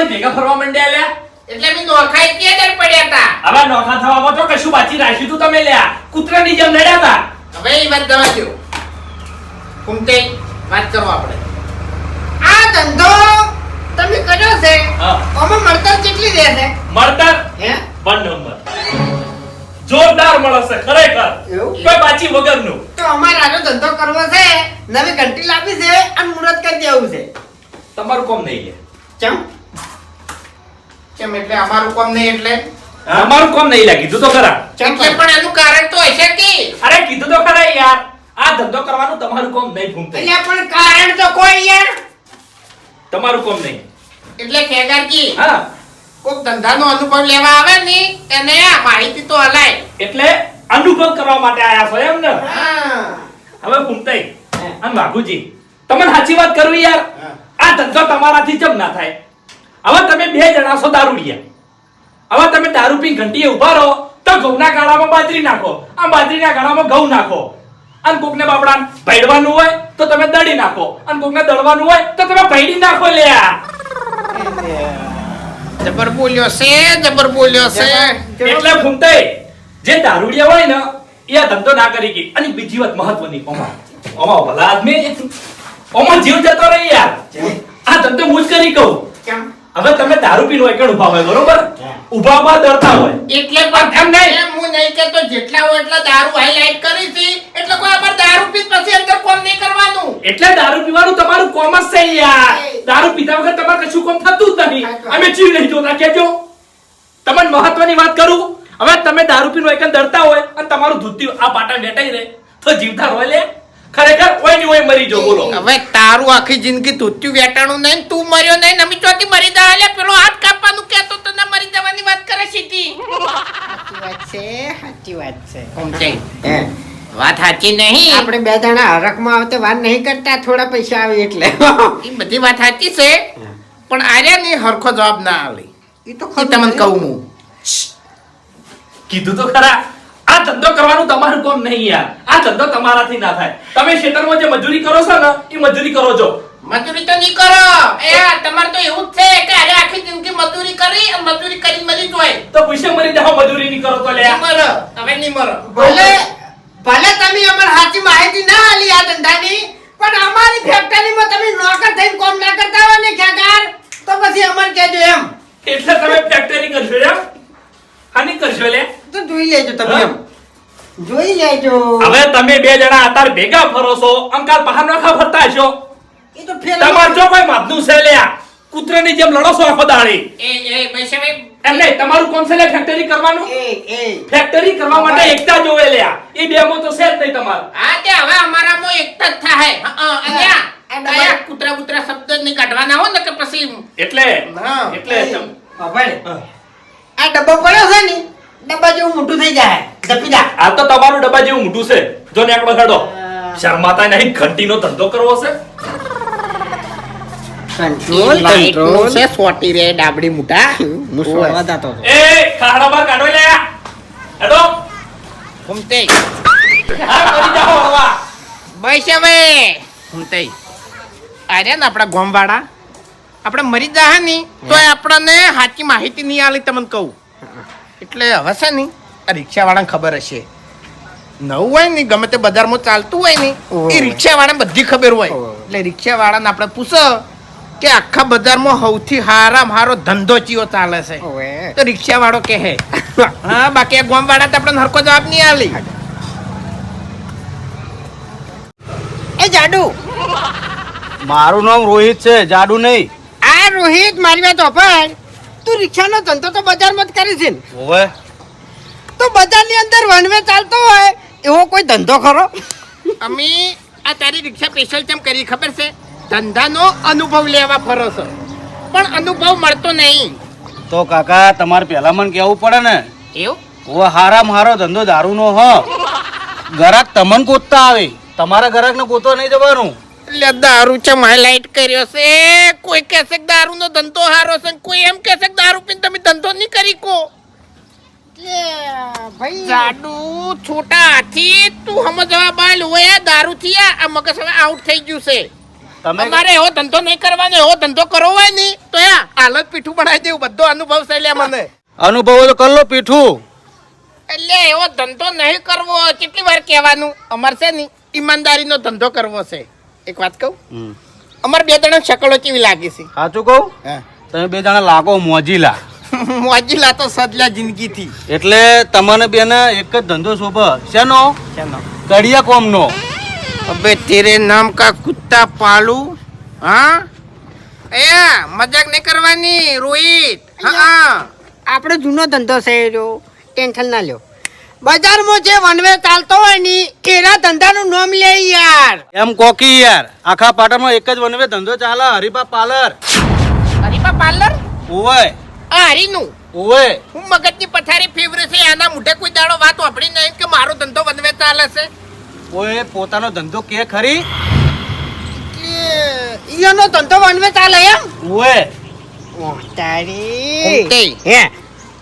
મારી ભેગા ફરવા માંડ્યા લ્યા? એટલે મેં નોખા કે દર પડ્યા હતા હવે નોખા થવામાં તો કશું બાકી રાખ્યું તું તમે લ્યા. કૂતરાની જેમ લડ્યા હતા હવે એ વાત દવા દો કુમતે વાત કરો આપણે. આ ધંધો તમે કર્યો છે? હા. આમાં મળતર કેટલી રહેશે મળતર? હે? One number. જોરદાર મળશે ખરેખર. એવું? કોઈ બાચી વગરનું. તો અમારે આનો ધંધો કરવો છે નવી ઘંટી લાવી છે અને મુરત કરી દેવું છે. તમારું કોમ નહીં લે. ચમ? કેમ એટલે અમારું કોમ નહીં એટલે? અમારું કોમ નહીં લાગી કીધું તો ખરા. એટલે પણ એનું કારણ તો હશે કે? અરે કીધું તો ખરા યાર. આ ધંધો કરવાનું તમારું કોમ નહીં ભૂમતે. એટલે પણ કારણ તો કોઈ યાર. તમારું કોમ નહીં. એટલે ખેગારજી હા. કોક ધંધાનો અનુભવ લેવા આવે ને એને આ માહિતી તો હલાય. એટલે અનુભવ કરવા માટે આયા છો એમ ને? હા. હવે ભૂમતે અને બાબુજી તમને સાચી વાત કરવી યાર? આ ધંધો તમારાથી જમ ના થાય. હવે તમે બે જણા છો દારૂડિયા હવે તમે દારૂ પી ઘંટીએ ઊભા રહો તો ઘઉંના ગાળામાં બાજરી નાખો. આ બાજરીના ગાળામાં ઘઉં નાખો. અને કોકને બાપડા ભેડવાનું હોય તો તમે દળી નાખો. અને કોકને દળવાનું હોય તો તમે ભેડી નાખો લ્યા જબર બોલ્યો છે જબર બોલ્યો છે. એટલે ફૂમતે જે દારૂડિયા હોય ને એ આ ધંધો ના કરી ગઈ અને બીજી વાત મહત્વની ઓમાં. ઓમાં ભલા આદમી. ઓમાં જીવ જતો રહી યાર. આ ધંધો હું જ કરી કહું. કેમ? હવે તમે દારૂ પીનો એકણ ઊભા હોય બરોબર? ઊભા ઊભા ડરતા હોય. એટલે પણ એમ નહીં. એમ હું નહીં કેતો જેટલા હોય એટલા દારૂ હાઈલાઈટ કરી હતી એટલે કોઈ આપણે દારૂ પી પછી અંદર કોમ નહીં કરવાનું. એટલે દારૂ પીવાનું તમારું કોમ જ છે યાર. દારૂ પીતા વગર તમારે કશું કોમ થતું જ નહીં. અમે જીવ નહીં જોતા કેજો તમને મહત્વની વાત કરું? હવે તમે દારૂ પીનો એકન ડરતા હોય અને તમારું ધૂતી આ પાટા બેટાઈ રહે. તો જીવતા હોય લે. ખરેખર કોઈ ની હોય મરી જો બોલો. હવે તારું આખી જિંદગી ધોત્યું વેટાણું નહીં તું મર્યો નહીં નમી ચોથી મરી જા. લે પેલો હાથ કાપવાનું કહેતો તો ના મરી જવાની વાત કરે સીધી. સાચી વાત છે સાચી વાત છે. સમજાય છે? વાત સાચી નહીં. આપણે બે જણા હરકમાં આવતે વાત નહીં કરતા થોડા પૈસા આવે એટલે. એ બધી વાત સાચી છે પણ આર્યા ને હરખો જવાબ ના આવે એ તો તમને કહું હું. કીધું તો ખરા. આ ધંધો કરવાનું તમારું કોમ નહીં યાર. આ ધંધો તમારાથી ના થાય. તમે ખેતરમાં જે મજૂરી કરો છો ને એ મજૂરી કરો છો મજૂરી તો નહીં કરો. એ તમારે તો એવું જ છે કે અરે આખી જિંદગી મજૂરી કરી અને મજૂરી કરી મરી જોય તો પૂછે મરી જાવ મજૂરી નહીં કરો તો લે મર. હવે નહીં મર. ભલે ભલે. તમે અમર સાચી માહિતી ના આલી આ ધંધાની પણ અમારી ફેક્ટરીમાં તમે નોકર થઈને કોમ ના કરતા હોય ને ખેગાર તો પછી અમારે કહેજો એમ. એટલે તમે ફેક્ટરી કરશો એમ? હાની કરશો લે. તો જોઈ લેજો તમે એમ. જોઈ લેજો. હવે તમે બે જણા અતાર ભેગા ફરો છો અંકાર બહાર નખા ફરતા હશો. એ તો ફેલ તમાર જો કોઈ માધનું છે લે કૂતરાની જેમ લડો છો આખો દાડી. એ એ પૈસા એમ નહીં તમારું કોમ છે લે ફેક્ટરી કરવાનું? એ એ. ફેક્ટરી કરવા માટે એકતા જોવે લે એ બે મો તો છે જ નહીં તમારું. હા તે હવે અમારામાં એકતા જ થાય. હા, અલ્યા આ આ કૂતરા શબ્દ નહીં કાઢવાના હોય ને. કે પછી એટલે હા. એટલે હા. આ ડબ્બો પડ્યો છે ને ડબ્બા જેવું મોટું થઈ જાય. જપી જા આ તો તમારું ડબ્બા જેવું મોટું છે. જો ને એકડો હેડો હા. શર્માતા નહીં ઘંટીનો ધંધો કરવો છે. કંટ્રોલ કંટ્રોલ છે સોટી રે ડાબડી મુટા. હું સોવા દાતો એ ખાડા બાર કાઢો લે. હેડો. ઘૂમતે હા કરી જાઓ હવા બસ હવે. ઘૂમતે અરે ને આપણા ગોમવાળા. આપણે મરી જાય ને તો આપણને સાચી માહિતી નહીં આલી તમને કહું. એટલે હવે છે ને આ રિક્ષાવાળાને ખબર હશે. નવું હોય ને ગમે તે બજારમાં ચાલતું હોય ને ઓહો. એ રિક્ષાવાળાને બધી ખબર હોય. એટલે રિક્ષાવાળાને આપણે પૂછો કે આખા બજારમાં સૌથી હારામાં હારો ધંધો ચિયો ચાલે છે. તો રિક્ષાવાળો કહે હા બાકી આ ગોમવાળા તો આપણને હરકો જવાબ નહીં આલી. એ જાડુ. મારું નામ રોહિત છે જાડુ નહીં. રોહિત મારી વાત ઓફર તું રિક્ષાનો ધંધો તો બજારમાં જ કરી છે ને. હોવે. તો બજારની અંદર વનવે ચાલતો હોય એવો કોઈ ધંધો ખરો? અમે આ તારી રિક્ષા સ્પેશિયલ કેમ કરી ખબર છે? ધંધાનો અનુભવ લેવા ફરો છો. પણ અનુભવ મળતો નહીં. તો કાકા તમારે પહેલા મને કહેવું પડે ને. એવું? ઓ હારા મારો ધંધો દારૂનો હ. ગરાક તમને ગોતતા આવે. તમારા ગરાકને ગોતવા નહીં જવાનું. એટલે દારૂ છે હાઇલાઇટ કર્યો છે. કોઈ કહેશે કે દારૂનો ધંધો હારો છે કોઈ એમ કહેશે કે દારૂ પીને તમે ધંધો નહીં કરી કો ભાઈ જાડુ છોટા હાથી તું સમજવા બાલ હોય દારૂ થી આ મગજ હવે આઉટ થઈ ગયું છે. તમે અમારે એવો ધંધો નહીં કરવાનો એવો ધંધો કરવો હોય નહીં તો એ હાલત પીઠું બનાવી દેવું બધો અનુભવ છે લે મને. અનુભવ તો કર લો પીઠું. એટલે એવો ધંધો નહીં કરવો કેટલી વાર કહેવાનું અમારે છે ને ઈમાનદારીનો ધંધો કરવો છે. એક વાત કહું? હમ. અમારે બે જણા શકલો કેવી લાગી છે? સાચું કહું? તમે બે જણા લાગો મોજીલા. મોજીલા તો સદલા જિંદગીથી. એટલે તમને બેને એક જ ધંધો શોભે. શેનો? કડિયા કોમનો. અબે તેરે નામ કા કુત્તા પાલુ? હા? એ મજાક નહીં કરવાની રોહિત. હા આપણો જૂનો ધંધો છે જો ટેન્શન ના લ્યો. બજારમાં જે વનવે ચાલતો હોય ને એના ધંધાનું નામ લે યાર. એમ કોકી યાર. આખા પાટણમાં એક જ વનવે ધંધો ચાલે હરિભા પાર્લર. હરીપા પાર્લર? ઓવે આ હરીનું? ઓવે હું મગજની પથારી ફેવરે છે આના મુઢે કોઈ દાડો વાત વાપરી નહીં કે મારો ધંધો વનવે ચાલે છે. ઓએ પોતાનો ધંધો કે ખરી? ઈયોનો ધંધો વનવે ચાલે એમ? ઓએ ઓ તારી. હે.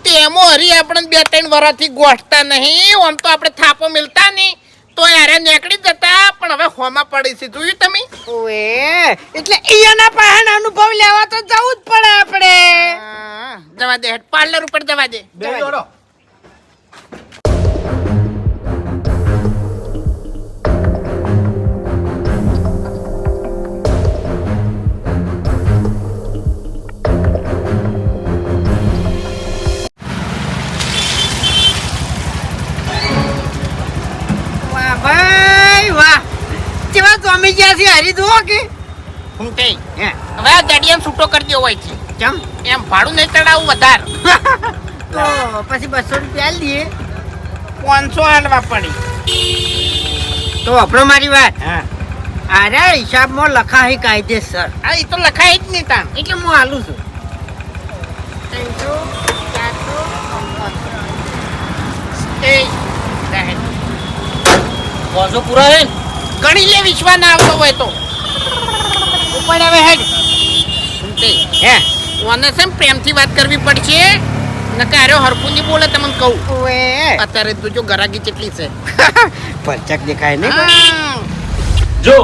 તેમાં હરી આપણે બે ત્રણ વરાથી ગોઠતા નહીં. આમ તો આપણે થાપો મિલતા નહીં. તો યારે નીકળી જતા પણ હવે હોમાં પડી છે. જોયું તમે? ઓએ એટલે ઈયાના પાસે અનુભવ લેવા તો જવું જ પડે આપણે. જવા દે. પાર્લર ઉપર જવા દે. બે જવા દે. હરી જુઓ કે. હું તે હે. હવે આ ગાડીયાને છૂટો કરી દેવો હોય છે. કેમ એમ ભાડું નહીં ચડાવું વધારે. તો પછી બસો રૂપિયા લઈએ પાંચસો હાલવા પડી. તો આપણો મારી વાત. અરે હિસાબમાં લખાય કાયદેસર. આ એ તો લખાય જ નહીં તાન એટલે હું હાલું છું. એ રહે. પૂરા હે? ને? ગણી લે વિશ્વા ના આવતો હોય તો. પણ હવે હેડ. હે. ઓને સેમ પ્રેમથી વાત કરવી પડશે? નકારો હરખું નહીં બોલે તમને કહું. ઓએ અત્યારે તું જો ગરાગી કેટલી છે. પરચક દેખાય ને જો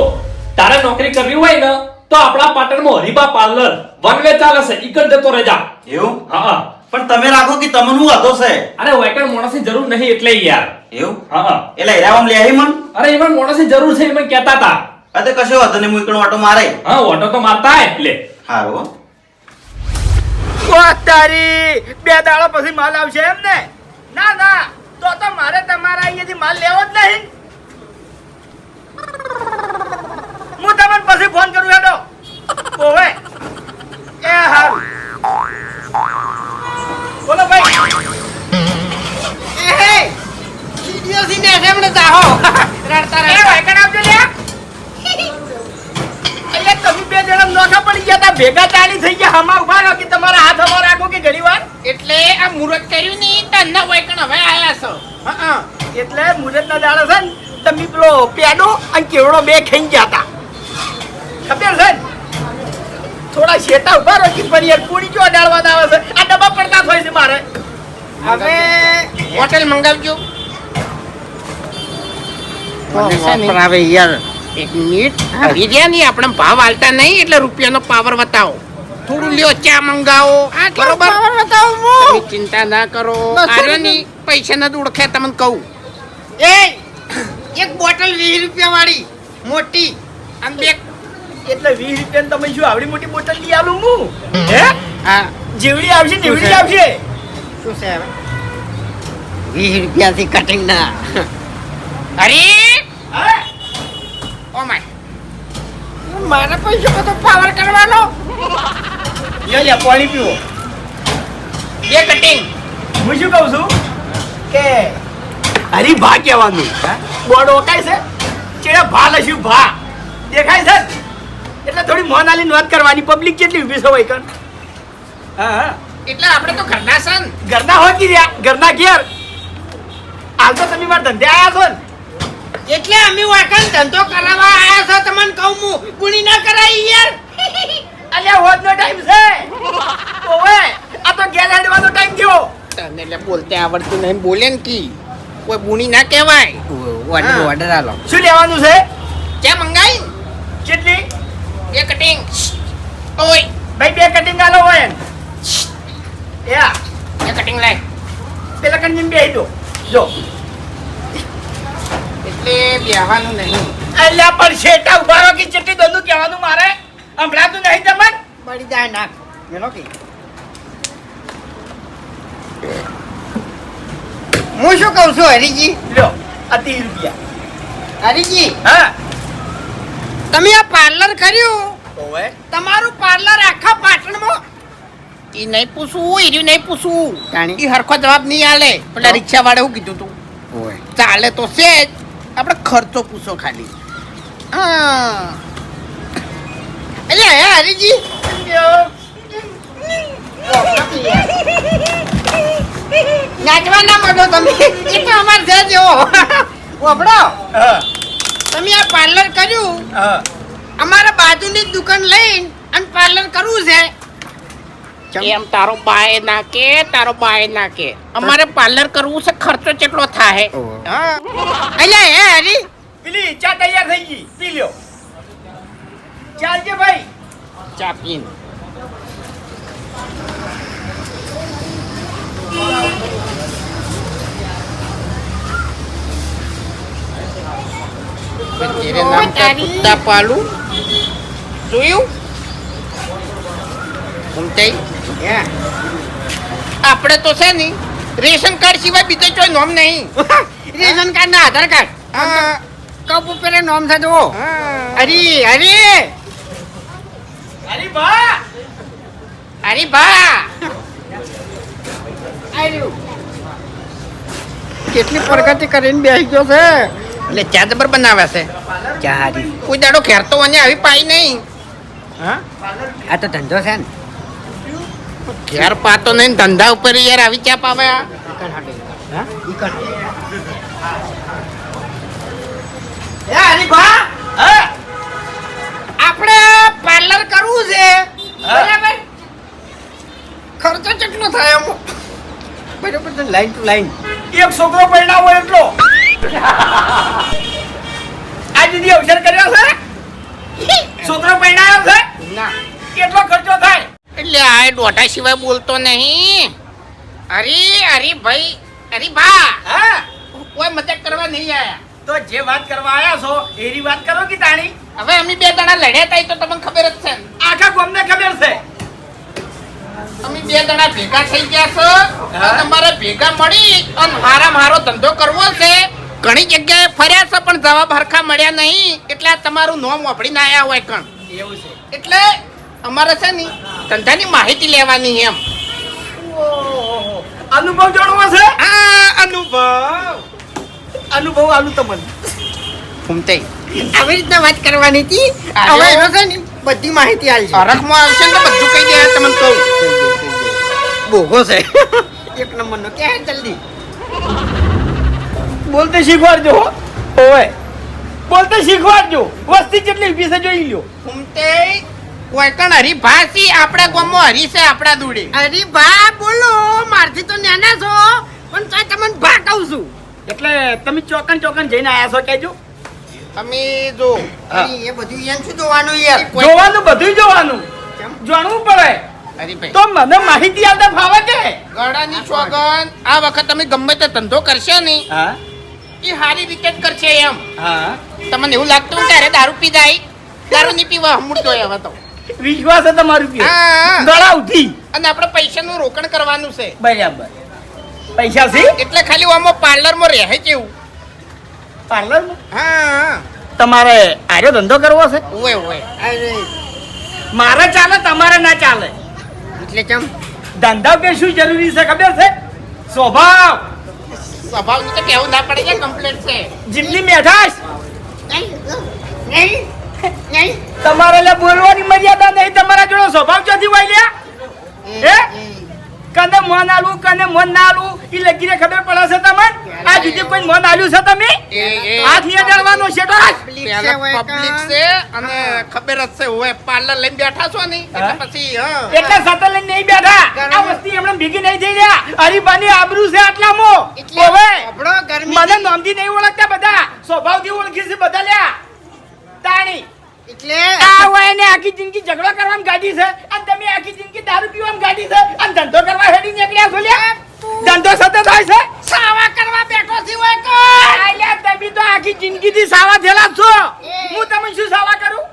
તારે નોકરી કરવી હોય ને તો આપણા પાટણમાં હરિભા પાર્લર વન વે ચાલે છે ઈકડ જતો રહેજા. એવું? હા. પણ તમે રાખો કે તમને હું હતો છે. અરે વાયકણ માણસની જરૂર નહીં એટલે યાર. એવું? હા. એટલે હેરામ લે મન? અરે એમાં માણસની જરૂર છે એમાં કહેતા હતા. અરે કશો વાંધો નહીં હું એકડો વાટો મારે. હા ઓટો તો મારતા હે એટલે હારું તારી. બે દાડા પછી માલ આવશે એમ ને? ના ના તો તો મારે તમારા અહીંયાથી માલ લેવો જ નહીં. હું તમને પછી ફોન કરું હેડો. ઓવે. એ હારું. બોલો ભાઈ. સી ને એમણે જાહો રડતા રડતા વાયકણ લ્યા એટલે તમે બે જણા નોખા પડી ગયા તા ભેગા તાળી થઈ ગયા હમા ઊભા રહો કે તમારા હાથ હમા રાખો કે વાર એટલે આ મુહૂર્ત કર્યું ની તન્ના વાયકણ હવે આયા છો હા. એટલે મુરત ના દાડા છે ને તમે પેલો પેડો અને કેવડો બે ખાઈ ગયા તા ખબર છે થોડા શેતા ઊભા રહો કે ફરી યાર પૂરી જો આવે છે આ ડબ્બા પડતા થાય છે મારે હવે હોટેલ મંગાવજો હવે યાર એક મિનિટ. બિરયાની આપણે ભાવ આલતા નહીં એટલે રૂપિયાનો પાવર બતાવો થોડું લ્યો ચા મંગાવો. બરોબર? તમે ચિંતા ના કરો. આર્યની પૈસા નથી ઓળખે તમને કહું. એ એક બોટલ વીસ રૂપિયા વાળી મોટી. અને બે એટલે વીસ રૂપિયા તમે શું આવડી મોટી બોટલ લઈ આલું હું? હે? હા. જેવડી આવશે તેવડી આવશે. શું છે હવે? વીસ રૂપિયાથી કટિંગ ના. અરે ઓ માય પૈસા બધો પાવર કરવાનો. લ્યો લ્યો પાણી પીવો. બે કટિંગ હું શું કહું છું? કે હરી ભા કહેવાનું. બોર્ડ ઓકાય છે? ચેડા ભા લખ્યું ભા દેખાય છે? એટલે થોડી મોનાલી નોંધ કરવાની. પબ્લિક કેટલી ઊભી છે હોય હા હા. એટલે આપણે તો ઘરના સન ઘરના હોય કે ઘરના ઘેર. હાલ તો તમે મારા ધંધે આવ્યા છો ને. એટલે અમે વાકણ ધંધો કરાવવા આયા છો તમને કહું હું ગુણી ના કરાઈ યાર. અલ્યા હોત નો ટાઈમ છે. ઓવે આ તો ગેર હેડવાનો ટાઈમ થયો. તને એટલે બોલતે આવડતું નહીં બોલે ને કી. કોઈ ગુણી ના કહેવાય. ઓર્ડર ઓર્ડર આલો. શું લેવાનું છે? ક્યાં મંગાઈ? કેટલી? એ કટિંગ ઓય. ભાઈ બે કટિંગ આલો હોય યા. એ કટિંગ લાય. પેલા કન્જીન બેહી દો જો. એટલે બેહવાનું નહીં. અલ્યા પણ શેટા ઊભા રહો કે ચેટલી દોનું કહેવાનું મારે? હમણાં નહીં તમને બળી જાય નાક મેલો કે? હું શું કહું છું હરીજી? લ્યો આ ત્રીસ રૂપિયા. હરીજી? હા. તમે આ પાર્લર કર્યું? ઓવે. તમારું પાર્લર આખા પાટણમાં? એ નહીં પૂછવું એર્યું નહીં પૂછવું. જાણી. ઈ હરખો જવાબ નહીં આલે. પેલા રિક્ષા વાળે શું કીધું તું? ચાલે તો છે જ. આપણે ખર્ચો પૂછો ખાલી. હા. એટલે હે હરીજી? નાચવા ના માંડો તમે. એ તો અમાર છે જેવો. ઓભળો તમે આ પાર્લર કર્યું. હા. અમારા બાજુની જ દુકાન લઈને અને પાર્લર કરવું છે. એમ તારો બાય ના કે તારો બાય ના કે. અમારે પાર્લર કરવું છે ખર્ચો કેટલો થાય હા. એટલે હે હરી? પેલી ચા તૈયાર થઈ ગઈ. પી લ્યો. ચાલજે ભાઈ. ચા પીને. તેરે નામ કા કુત્તા પાલું. જોયું? ઘૂમતાઈ હે આપણે તો છે ને રેશન કાર્ડ સિવાય બીજો કોઈ નોમ નહીં. રેશન કાર્ડ ના આધાર કાર્ડ. હા. કપ ઉપર નોમ થતો હા. અરે અરે! અરે બા! અરે બા! કેટલી પ્રગતિ કરીને બેસી ગયો છે. એટલે ચા જબર બનાવે છે. ચા હારી કોઈ દાડો ઘેર તો મને આવી પાઈ નહીં. હા? આ તો ધંધો છે ને. ઘેર પાતો નહીં ધંધા ઉપર યાર આવી ચા પાવે આ? આપણે પાર્લર કરવું છે. બરાબર? ખર્ચો કેટલો થાય એમ બરાબર લાઈન ટુ લાઈન એક છોકરો પરણાવો એટલો. આ દીદી અવસર કર્યો છે? છોકરો પરણાયો છે? ના. કેટલો ખર્ચો થાય? એટલે આ દોઢા સિવાય બોલતો નહીં. અરે અરે ભાઈ અરે બા હા? કોઈ મજાક કરવા નહીં આયા. તો જે વાત કરવા આયા છો એની વાત કરો કે તાણી? હવે અમે બે જણા લડ્યા તા તો તમને ખબર જ છે આખા ગોમને ખબર છે. અમે બે દણા ભેગા થઈ ગયા છો તમારે ભેગા મળી અને મારા મારો ધંધો કરવો છે. ઘણી જગ્યાએ ફર્યા છે પણ જવાબ હરખા મળ્યા નહીં. એટલે તમારું નોમ ઓફડીને આયા હોય કણ. એવું છે. એટલે અમારે છે ને ધંધાની માહિતી લેવાની એમ. અનુભવ જોડવો છે? આ અનુભવ. અનુભવ આલુ તમને. ફૂમતે આવી રીતના વાત કરવાની હતી. હવે એનો છે ને બધી માહિતી આવી અરખમાં આવશે ને બધું કહી દે તમને કહું. બોગો છે. એક નંબરનો. ક્યાં જલ્દી. બોલતે શીખવાડજો હો. ઓવે. બોલતે શીખવાડજો. વસ્તી કેટલી પીસે જોઈ લ્યો. ઘૂમતે કોઈ કણ હરીભાસી આપણા ગામમાં હરી છે આપણા દૂડે. હરિભા ભા બોલો મારથી તો નાના છો પણ તો તમને ભા કહું છું. એટલે તમે ચોકન ચોકન જઈને આયા છો કેજો તમે જો એ બધું એમ શું જોવાનું યાર? જોવાનું બધું જોવાનું. જાણવું પડે. હરીભાઈ. તો મને માહિતી આપતા ફાવે કે? ગળાની સોગન આ વખત તમે ગમે તે ધંધો કરશે નહીં. હા. એ સારી રીતે જ કરશે એમ. હા. તમને એવું લાગતું ત્યારે દારૂ પી જાય. દારૂ નહીં પીવા હમુડતો હવે તો. વિશ્વાસ છે તમારું કે? હા. ગળા ઉઠી અને આપણે પૈસાનું રોકાણ કરવાનું છે. બરાબર. પૈસા છે? એટલે ખાલી આમાં પાર્લરમાં રહે કેવું? પાર્લર હા. તમારે આર્યો ધંધો કરવો છે? ઓય ઓય. મારે ચાલે તમારે ના ચાલે. એટલે કેમ? ધંધા કે શું જરૂરી છે ખબર છે? સ્વભાવ. સ્વભાવનું તો કેવું ના પડે છે કમ્પ્લેટ છે. જેટલી મેઠાશ. નહીં નહીં. તમારે લે બોલવાની મર્યાદા નહીં તમારા જોડે સ્વભાવ ક્યાંથી હોય લે હે? કને મન આલું કને મન ના આલું ઈ લગીને ખબર પડે છે તમને? આ જુદી કોઈ મન આલ્યું છે તમે? હાથ નહીં અડાડવાનો છે તો પબ્લિક છે અને ખબર જ છે હોય પાર્લર લઈને બેઠા છો ને? એટલે પછી હ. એટલે સતર લઈને નહીં બેઠા? આ વસ્તી એમણે ભીગી નહીં થઈ રહ્યા. હરીબાની આબરૂ છે આટલામાં. હવે આપણો ગરમી મને નામથી નહીં ઓળખતા બધા. સ્વભાવથી ઓળખી છે બધા લ્યા. તાણી. એટલે આ હોય ને આખી જિંદગી ઝઘડો કરવામાં ગાડી છે. અને તમે આખી જિંદગી દારૂ પીવા ગાડી છે. અને ધંધો કરવા હેડી નીકળ્યા છો લ્યા. ધંધો સતત થાય છે? સાવા કરવા બેઠો છે હોય તો. આલ્યા તમે તો આખી જિંદગી થી સાવા થેલા છો. હું તમે શું સાવા કરું?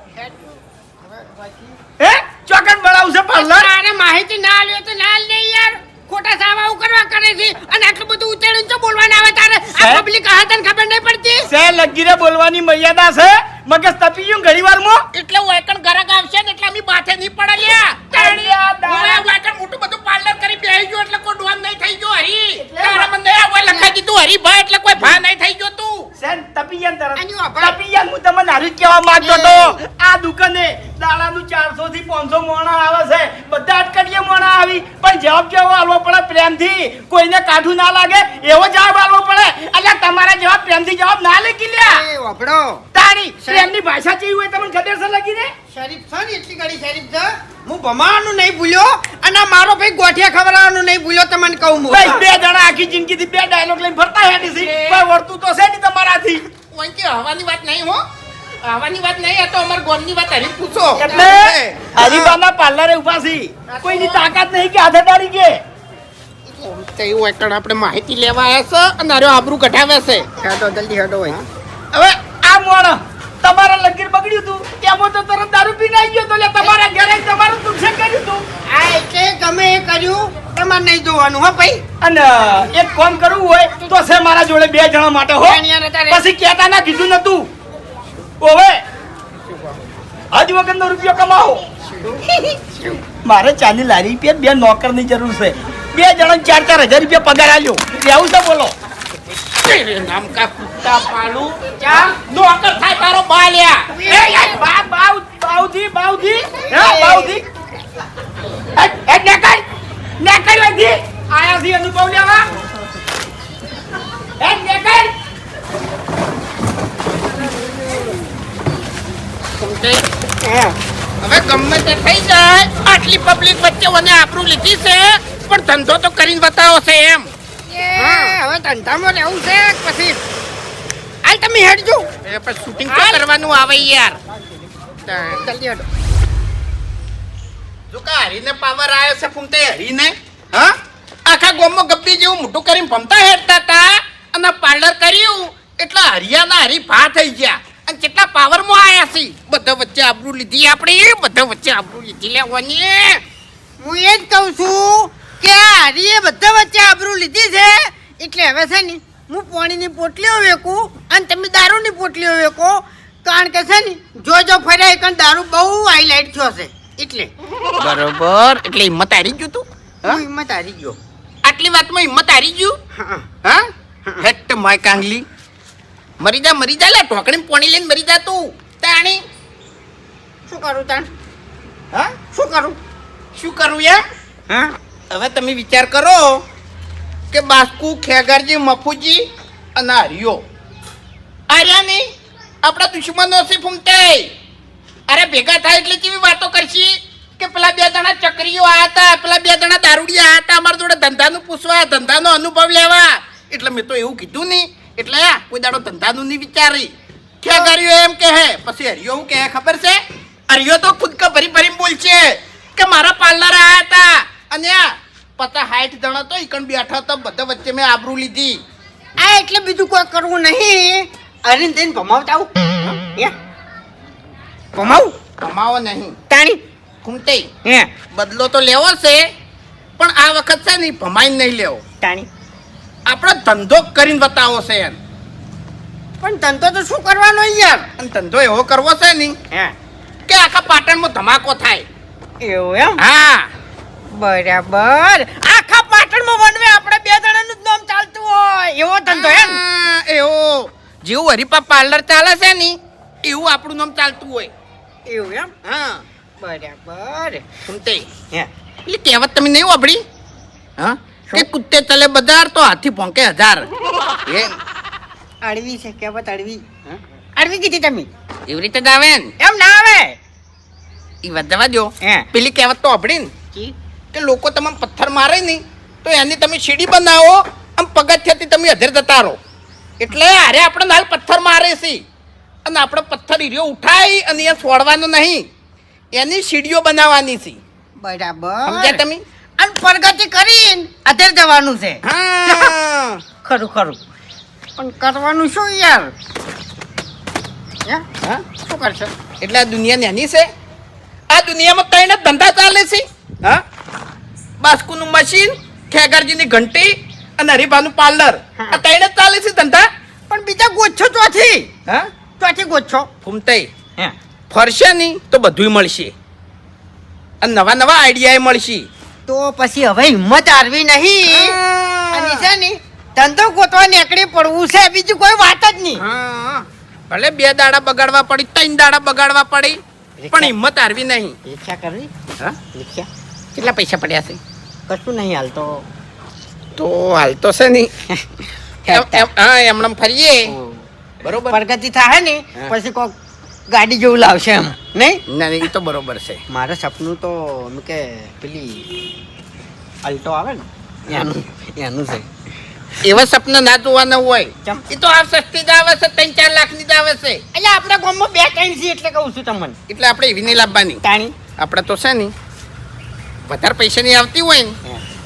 હે? ચોકન બળાવું છે પાર્લર? અરે માહિતી ના લ્યો તો ના લે યાર. ખોટા સાવા ઉકરવા કરવા કરે છે. અને આટલું બધું ઉતેડું તો બોલવાના આવે તારે. આ? પબ્લિક હાથન તને ખબર નહીં પડતી. સે લગીરે બોલવાની મર્યાદા છે? મગજ તપી ગયું ઘણી વારમાં એટલે વાયકણ ગરક આવશે ને એટલે અમે માથે નહીં પડે લ્યા અલ્યા દાડા. વાયકણ મોટું બધું પાર્લર કરી બેહી ગયો એટલે કોઈ ડોન નહીં થઈ ગયો હરી. તારા મને આ ઓય લખાઈ દીધું હરી ભાઈ એટલે કોઈ ભા નહીં થઈ ગયો તું. સેન તપિયન તરત વાપરા. તપી ગયા ને હું તમને જ કહેવા માંગતો તો આ દુકાને દાડાનું ચારસો થી પાંચસો મોણા આવે છે. બધા અટકડીએ મોણા આવી. પણ જવાબ કેવો આલવો પડે પ્રેમથી? કોઈને કાઠું ના લાગે એવો જવાબ આલવો પડે. એટલે તમારા જવાબ પ્રેમથી જવાબ ના લખી લ્યા. વાપડો તારી પ્રેમની ભાષા કેવી હોય તમને ખબર છે લગીને? શરીફ છે ને એટલી ઘડી શરીફ છે? હું ભમાવાનું નહીં ભૂલ્યો અને આ મારો ભાઈ ગોઠિયા ખવડાવવાનું નહીં ભૂલ્યો તમને કહું હું બે જણા આખી જિંદગીથી બે ડાયલોગ લઈને ફરતા હેડી છે કોઈ વળતું તો છે નહીં તમારાથી. ઓય હવાની વાત નહીં હો. હવાની વાત નહીં તો અમાર ગોમની વાત હરી પૂછો. એટલે હરિબાના પાર્લરે ઊભા છે. કોઈની તાકાત નહીં કે આધે ડાળી કે? તે વાયકણ આપણે માહિતી લેવા આવ્યા છે અને આરો આબરૂ કઢાવે છે. હેડો જલ્દી હેડો હોય હવે આ મોણ તમારા લગીર બગડ્યું હતું એમાં તો તરત દારૂ પીને આવી ગયો તો એટલે તમારા ઘરે તમારું નુકસાન કર્યું હતું આ એટલે ગમે એ કર્યું તમારે નહીં જોવાનું હો ભાઈ. અને એક કામ કરવું હોય તો છે મારા જોડે બે જણા માટે હો. જાણ્યા નતા રે. પછી કહેતા ના કીધું નતું. ઓવે આજ વખતનો રૂપિયો કમાવો. મારે ચાલી લારી રૂપિયા બે નોકરની જરૂર છે. બે જણા ચાર ચાર હજાર રૂપિયા પગાર આવ્યો આવું છે બોલો. તેરે નામ કા કુત્તા નોકર થાય તારો બાલ્યા. એ યાર બા બાઉ બાઉજી બાઉજી. હે બાઉજી. એ એ નેકર નેકર આયા થી અનુભવ લેવા. એ નેકર હવે ગમે તે થઈ જાય. આટલી પબ્લિક વચ્ચે મને આપણું લીધી છે. પણ ધંધો તો કરીને બતાવો છે એમ. હવે ધંધામાં રહેવું છે પછી. હાલ તમે હેડજો. એ પછી શૂટિંગ તો કરવાનું આવે યાર. જલ્દી હેડો. જો કા હરીને પાવર આવ્યો છે ફૂમતે હરીને હા? આખા ગોમમાં ગપ્પી જેવું મોટું કરીને ભમતા હેડતા હતા અને પાર્લર કર્યું. એટલે હરિયાના હરી ભા થઈ ગયા. અને કેટલા પાવરમાં આયા છે. બધા વચ્ચે આબરૂ લીધી આપણે બધા વચ્ચે આબરૂ લીધી લેવાની. હું એ જ કહું છું કે આ હરીએ બધા વચ્ચે આબરૂ લીધી છે. એટલે હવે છે ને હું પાણીની પોટલીઓ વેકું અને તમે દારૂની પોટલીઓ વેકો. કારણ કે છે ને જો જો ફર્યા એકણ દારૂ બહુ હાઈલાઇટ થયો છે. એટલે. બરોબર. એટલે હિંમત હારી ગયું તું? હું હિંમત હારી ગયો. આટલી વાતમાં હિંમત હારી ગયું? હા. હા? હેટ માય કાંગલી. મરી જા મરી જા લે. ઢોકણી પોણી લઈને મરી જા તું. તાણી. શું કરું તાણ? હા? શું કરું? શું કરું યાર હા? હવે તમે વિચાર કરો કે બાસ્કુ, ખેગરજી, મફુજી અને હરિયો આર્યા નહીં આપણા દુશ્મનો છે ફૂમતે અરે ભેગા થાય એટલે કેવી વાતો કરશી? કે પેલા બે જણા ચક્રીઓ આયા હતા, પેલા બે જણા દારૂડિયા આયા હતા, અમારા જોડે ધંધાનું પૂછવા, ધંધાનો અનુભવ લેવા. એટલે મેં તો એવું કીધું નહીં. એટલે આ કોઈ દાડો ધંધાનું નહીં વિચારી. ખેગરીઓ એમ કહે, પછી હરિયો હું કહે, ખબર છે? હરિયો તો ખુદ કે ભરી ભરી બોલશે કે મારા પાર્લર આયા હતા. અને આ પચાસ સાઠ જણા તો ઈકણ બેઠા તો બધા વચ્ચે મેં આબરૂ લીધી. આ એટલે બીજું કોઈ કરવું નહીં. હરીને થઈને ભમાવતા આવું ભમાવું? ભમાવો નહીં. તાણી. ઘૂમતે હે? બદલો તો લેવો છે પણ આ વખત છે ને ભમાઈ નહીં લેવો. તાણી. આપણો ધંધો કરીને બતાવો છે એમ પણ ધંધો તો શું કરવાનો યાર? અને ધંધો એવો કરવો છે ને હે. કે આખા પાટણમાં ધમાકો થાય. એવું એમ? હા. બરાબર. આખા પાટણમાં વનવે આપણે બે જણાનું જ નામ ચાલતું હોય. એવો ધંધો એમ. એવો. જેવું હરીપા પાર્લર ચાલે છે ને એવું આપણું નામ ચાલતું હોય. એવું એમ? હા. બરાબર. સુનતે હે. એટલે કહેવત તમે નહીં વાપરી? હા? કે કુત્તે ચલે બજાર તો હાથી ભોંકે હજાર. એ અડવી છે કહેવત અડવી. અડવી કીધી તમે? એવી રીતે જ આવે ને. એમ ના આવે. એ વાત જવા દો હે. પેલી કહેવત તો અભડી ને. કે લોકો તમે પથ્થર મારે નહીં તો એની તમે સીડી બનાવો આમ પગથિયાથી તમે અધેર જતા રહો. એટલે અરે આપણે હાલ પથ્થર મારે છે. અને આપણે પથ્થર હીરો ઉઠાઈ અને અહીંયા છોડવાનો નહીં. એની સીડીઓ બનાવવાની છે. બરાબર. સમજ્યા તમે? અને પ્રગતિ કરીને અધેર જવાનું છે. હા. ખરું ખરું. પણ કરવાનું શું યાર? હે? હા? શું કરશો? એટલે આ દુનિયા નાની છે? આ દુનિયામાં ત્રણ ધંધા ચાલે છે? હા? બાસ્કુનું મશીન ખેગારજીની ઘંટી અને હરીભાનું પાર્લર. આ ત્રણ જ ચાલે છે ધંધા. પણ બીજા ગોચ્છો ચોથી. હા? ચોથી ગોછો ફૂમતાઈ હે. ફરશે નહીં તો બધુંય મળશે. અને નવા નવા આઈડિયા મળશે. તો પછી હવે હિંમત હારવી નહીં. અને છે ને ધંધો ગોતવા નીકળી પડવું છે બીજું કોઈ વાત જ નહીં. ભલે બે દાડા બગાડવા પડી ત્રણ દાડા બગાડવા પડી પણ હિંમત હારવી નહીં. રિક્ષા કરવી? હા? રિક્ષા કેટલા પૈસા પડ્યા છે? કશું નહીં હાલતો. તો હાલ તો છે નહીં. હા એમણે ફરીએ. બરોબર. પ્રગતિ થાય ને પછી કોક ગાડી જેવું લાવશે એમ. નહીં? ના એ તો બરોબર છે. મારે સપનું તો એમ કે પેલી અલ્ટો આવે ને એનું એનું છે. એવા સપના ના જોવાના હોય. એ તો આ સસ્તી જ આવે છે ત્રણ ચાર લાખની જ આવે છે. એટલે આપણા ગામમાં બે ટાઈમ છે એટલે કહું છું તમને. એટલે આપણે એવી નહીં લાવવાની. તાણી. આપણે તો છે ને વધારે પૈસા નહીં આવતી હોય ને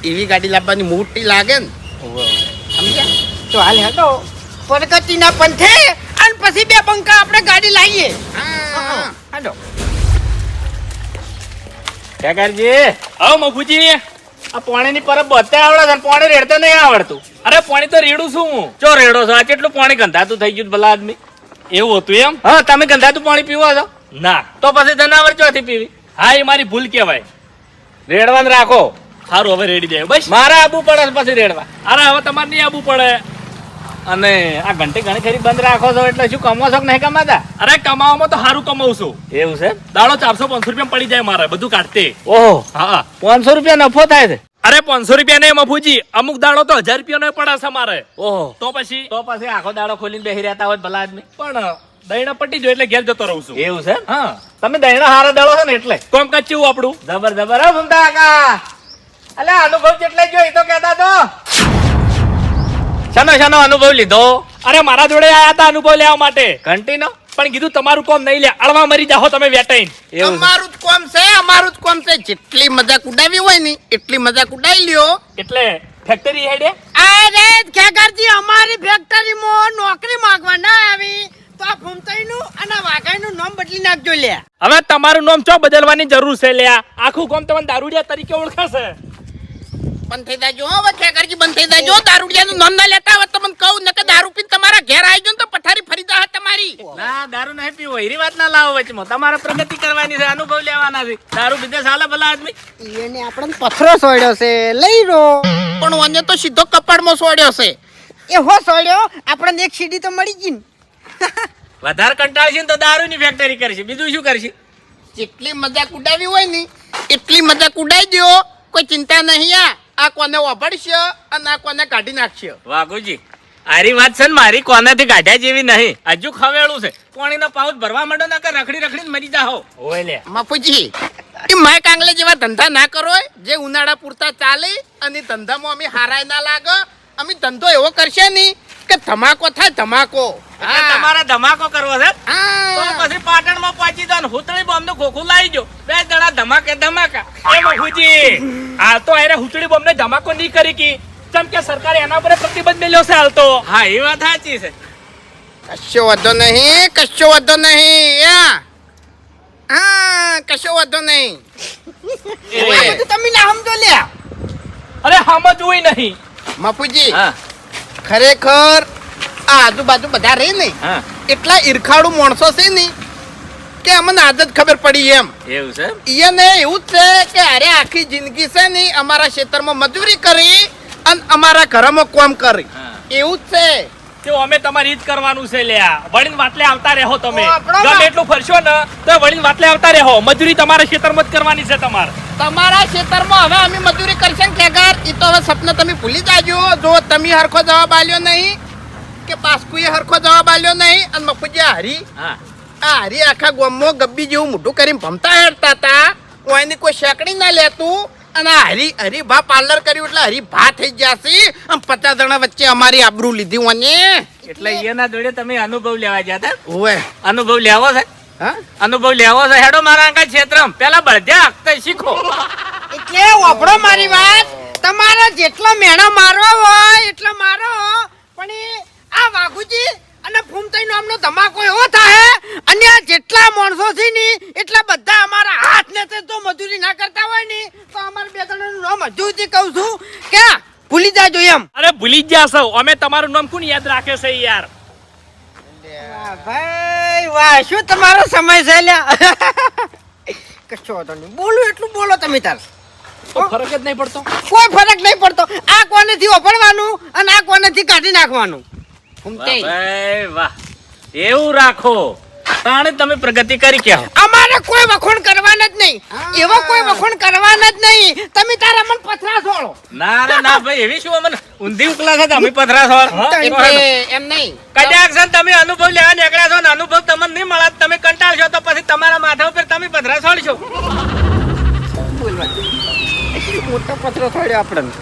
એવી ગાડી લાવવાની મોટી લાગે ને. સમજ્યા? તો હાલ હેડો પ્રગતિના પંથે અને પછી બે બંકા આપણે ગાડી લાવીએ. હા. હેડો ખેગારજી આવો મફુજી. આ પાણીની પરબ બધે આવડે છે અને પાણી રેડતા નહીં આવડતું. અરે પાણી તો રેડું છું હું. ચો રેડો છો? આ કેટલું પાણી ગંધાતું થઈ ગયું ભલા આદમી? એવું હતું એમ? હા તમે ગંધાતું પાણી પીવો છો ના. તો પછી જનાવર ચોથી પીવી? હા એ મારી ભૂલ કહેવાય. રેડવાનું રાખો. સારું હવે રેડી જાય. બસ. મારે આબુ પડે પછી રેડવા. અરે હવે તમારે નહીં આબુ પડે. અને આ ઘંટી ઘણી ખરી બંધ રાખો છો એટલે શું કમાવો છો કે નહીં કમાતા? અરે કમાવામાં તો સારું કમાવું છું. એવું છે? દાડો ચારસો પાંચસો રૂપિયા પડી જાય મારે બધું કાઢતે. ઓહો. હા. પાંચસો રૂપિયા નફો થાય છે? અરે પાંચસો રૂપિયા નહીં મફુજી અમુક દાડો તો હજાર રૂપિયા નો પડે છે મારે. ઓહો. તો પછી? તો પછી આખો દાડો ખોલીને બેસી રહેતા હોય ભલા આદમી. પણ દહીણા પટી જો એટલે ઘેર જતો રહું છું. એવું છે હા. તમે દહીણા હારા દળો છો ને એટલે. કોમ કચ્યું આપણું? જબર જબર હો ભૂમતા કાકા. અલે અનુભવ જેટલે જો એ તો કહેતા તો. શાનો શાનો અનુભવ લીધો? અરે મારા જોડે આયા હતા અનુભવ લેવા માટે. ઘંટીનો? પણ કીધું તમારું કોમ નહીં લે અળવા મરી જાહો તમે વેટાઈન. અમારું જ કોમ છે અમારું જ કોમ છે. જેટલી મજાક ઉડાવી હોય ને એટલી મજાક ઉડાવી લ્યો. એટલે ફેક્ટરી હેડે? અરે ખેગરજી અમારી ફેક્ટરીમાં નોકરી માંગવા ના આવી. તો આ ફૂમતાઈનું અને વાઘાઈનું નામ બદલી નાખજો લે. હવે તમારું નામ ચો બદલવાની જરૂર છે લ્યા? આખું ગામ તમને દારૂડિયા તરીકે ઓળખાશે. બંધ થઈ જાજો હવે ખેગારજી બંધ થઈ જાજો. દારૂડિયાનું નામ ના લેતા હવે તમને કહું નકે દારૂ પીને તમારા ઘેર આવી જાવ તો પથારી ફરી જાય તમારી. ના દારૂ નહીં પીવો. એરી વાત ના લાવો વચમાં તમારે પ્રગતિ કરવાની છે અનુભવ લેવાના છે. દારૂ પીધે સાલે ભલા આદમી. એને આપણને પથરો સોડ્યો છે લઈ રો. પણ મને તો સીધો કપાળમાં સોડ્યો છે. એ હો સોડ્યો? આપણને એક સીડી તો મળી ગઈ ને. વધારે કંટાળશે ને તો દારૂ ની ફેક્ટરી કરશે બીજું શું કરશે જેટલી મજાક ઉડાવી હોય ને એટલી મજાક ઉડાઈ દો કોઈ ચિંતા નહીં આ. આ કોને વાપરશે અને આ કોને કાઢી નાખશે? વાઘુજી આરી વાત છે ને મારી કોનાથી કાઢ્યા જેવી નહીં. હજુ ખવેળું છે. પાણીનો પાઉચ ભરવા માંડો ને રખડી રખડીને મરી જાઓ. હોય લે. મફુજી એ માય કાંગલે જેવા ધંધા ના કરો જે ઉનાળા પૂરતા ચાલે અને ધંધામાં અમે હારાય ના લાગે અમે ધંધો એવો કરશે નહીં. કે ધમાકો થાય ધમાકો. તમારે ધમાકો કરવો છે? તો. પછી પાટણમાં પહોંચી જાવ હુતળી બોમ્બનું ખોખું લાવી જો બે જણા ધમાકે ધમાકા. એ મફુજી હાલ તો અરે હુતળી બોમ્બ ને ધમાકો નહીં કરી કી. કેમ કે સરકારે એના પર પ્રતિબંધ મેલ્યો છે હાલ તો. હા એ વાત સાચી છે. કશો વાંધો નહીં કશો વાંધો નહીં. હા કશો વાંધો નહીં. તમે ના સમજો લે અરે સમજવું નહીં. મફુજી હા. ખરેખર આ આજુબાજુ બધા રહે ને એટલા ઈરખાડું માણસો છે ને કે અમને આદત ખબર પડી એમ. એવું છે? એને એવું જ છે કે અરે આખી જિંદગી છે ને અમારા ખેતરમાં મજૂરી કરી અને અમારા ઘરમાં કોમ કરી. એવું જ છે. તે અમે તમારી ઈ જ કરવાનું છે લ્યા. વળીને વાટલે આવતા રહો તમે. ગમે એટલું ફરશો ને તો વળીને વાટલે આવતા રહો. મજૂરી તમારા ખેતરમાં જ કરવાની છે તમારે. તમારા ખેતરમાં હવે અમે મજૂરી કરશે ને ખેગાર એ તો હવે સપના તમે ભૂલી જાજો. જો તમે હરખો જવાબ આલ્યો નહીં કે પાસ્કુએ હરખો જવાબ આલ્યો નહીં અને મફુજી હરી હા. આ હરી આખા ગામમાં ગબ્બી જેવું મોઢું કરીને ભમતા હેરતા હતા. કોઈની કોઈ શેકડી ના લેતું અને હરી હરીભા પાર્લર કર્યું એટલે હરીભા થઈ જશે આમ પચાસ જણા વચ્ચે અમારી આબરૂ લીધી અને એટલે એના જોડે તમે અનુભવ લેવા ગયા હતા? ઓએ અનુભવ લેવો છે? હા? અનુભવ લેવો છે? હેડો મારા અંકા ક્ષેત્રમ. પેલા બળદ્યા હકતે શીખો. એટલે વાપરો મારી વાત. તમારે જેટલો મેણો મારવો હોય એટલો મારો. પણ આ વાઘુજી અને ફૂમતાઈ નામનો ધમાકો એવો થાય અને જેટલા માણસો છે ને એટલા બધા અમારા હાથ ને તે મજૂરી ના કરતા હોય ને તો અમારા બે જણાનું નામ સુધી કહું છું કે ભૂલી જાજો એમ. અરે ભૂલી જ સૌ અમે તમારું નામ કોણ યાદ રાખે છે યાર? ભાઈ વાહ શું તમારો સમય છે લ્યા? કશો તો નહીં. બોલું એટલું બોલો તમે તાર. ફરક જ નહીં પડતો. કોઈ ફરક નહીં પડતો. આ કોનેથી ઓપડવાનું અને આ કોનેથી કાઢી નાખવાનું? ફૂમતાઈ ભાઈ વાહ. એવું રાખો. તાણે તમે પ્રગતિ કરી કે અમારે કોઈ વખોણ કરવાના જ નહીં. એવો કોઈ વખોણ કરવાના જ નહીં. તમે તારા મન પથરા છોડો. ના રે ના ભાઈ એવી શું અમને ઊંધી ઉકલા છે? તમે પથરા છો એટલે એમ નહીં. કદાચ છે તમે અનુભવ લેવા નીકળ્યા છો ને અનુભવ તમને નહીં મળે તમે કંટાળશો તો પછી તમારા માથા ઉપર તમે પથરા છોડશો. મોટો પથરો થોડ્યો આપણને.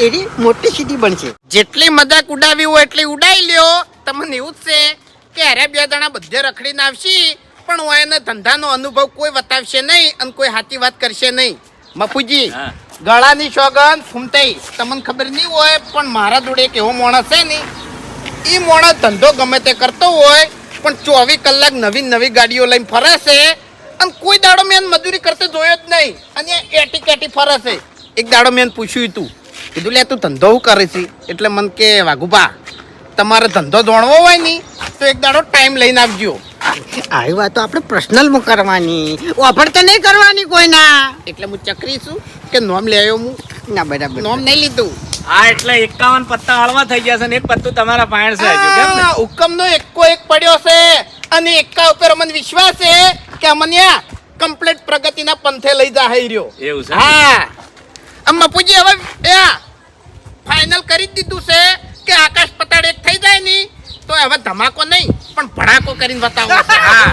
એની મોટી સીધી બનશે. જેટલી મજાક ઉડાવી હોય એટલી ઉડાઈ લ્યો. તમને એવું જ છે કે અરે બે જણા બધે રખડીને આવશી પણ હું એને ધંધાનો અનુભવ કોઈ બતાવશે નહીં અને કોઈ સાચી વાત કરશે નહીં. મફુજી. ગળાની સોગન ફૂમતાઈ. તમને ખબર નહીં હોય પણ મારા જોડે એક એવો માણસ છે ને એ માણસ ધંધો ગમે તે કરતો હોય પણ ચોવીસ કલાક નવી નવી ગાડીઓ લઈને ફરે છે અને કોઈ દાડો મેં મજૂરી કરતો જોયો જ નહીં. અને એટી કેટી ફરે છે. એક દાડો મેં પૂછ્યું તું. કીધું લે તું ધંધો શું કરે છે? એટલે મન કે વાઘુભા તમારે ધંધો દોણવો હોય ને તો એક દાડો ટાઈમ લઈને આવજો. આવી વાતો આપણે પર્સનલમાં કરવાની. ઓફર તો નહીં કરવાની કોઈના. એટલે હું ચકરી છું કે નોમ લે આવ્યો હું? ના બરાબર. નોમ નહીં લીધું. આ એટલે એકાવન પત્તા હળવા થઈ ગયા છે ને એક પત્તું તમારા પાયણ છે હુકમ નો? હુકમનો એકો એક પડ્યો છે. અને એકા ઉપર અમને વિશ્વાસ છે કે અમને કમ્પ્લીટ પ્રગતિના પંથે લઈ જાય રહ્યો. એવું છે? હા. અમ્મા પૂજી હવે ફાઇનલ કરી દીધું છે કે આકાશ પતાળ એક થઈ જાય ની તો હવે ધમાકો નહીં પણ ભડાકો કરીને બતાવો. હા.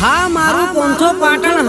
હા મારું પોંચો પાટણ